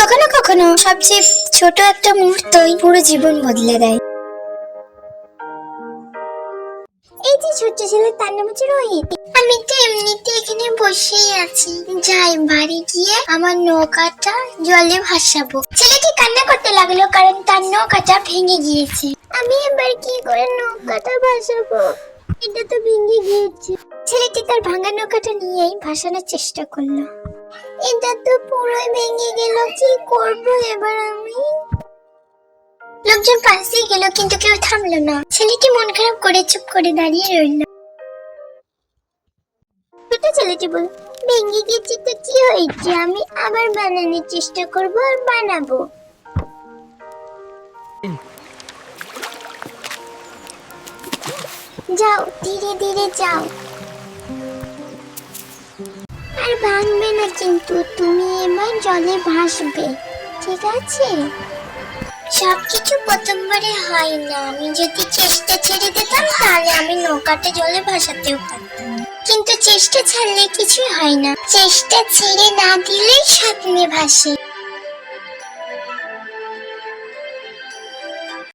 কখনো কখনো সবচেয়ে ছোট একটা মুহূর্তই পুরো জীবন বদলে দেয়। এই যে ছোট্ট ছেলে, তার নাম হচ্ছে রোহিত। আমি তো এমনিতে এখানে বসেই আছি। যাই, বাড়ি গিয়ে আমার নৌকাটা জলে ভাসাবো। ছেলেটি কান্না করতে লাগল কারণ তার নৌকাটা ভেঙে গিয়েছে। আমি এবার কি করে নৌকাটা ভাসাবো? এটা তো ভেঙে গিয়েছে। ছেলেটি তার ভাঙা নৌকাটা নিয়েই ভাসানোর চেষ্টা করল। এটা তো পুরোই ভেঙে গেল, কি করব এবার আমি? লোকজন পাশ গেল, কিন্তু কেউ থামলো না। ছেলেটি মন খারাপ করে চুপ করে দাঁড়িয়ে রইল। ছোট ছেলেটি ভেঙে গেছে তো কি হয়েছে? আমি আবার বানানোর চেষ্টা করব আর বানাবো। যাও, ধীরে ধীরে যাও। আর ভাঙবে না কিন্তু, তুমি এবার জলে ভাসবে, ঠিক আছে? সবকিছু প্রথমবারে হয় না, আমি যদি চেষ্টা ছেড়ে দিতাম, তাহলে আমি নৌকাটা জলে ভাসাতেও পারতাম। কিন্তু চেষ্টা ছাড়লে কিছুই হয় না। চেষ্টা ছেড়ে না দিলেই স্বপ্নে ভাসে।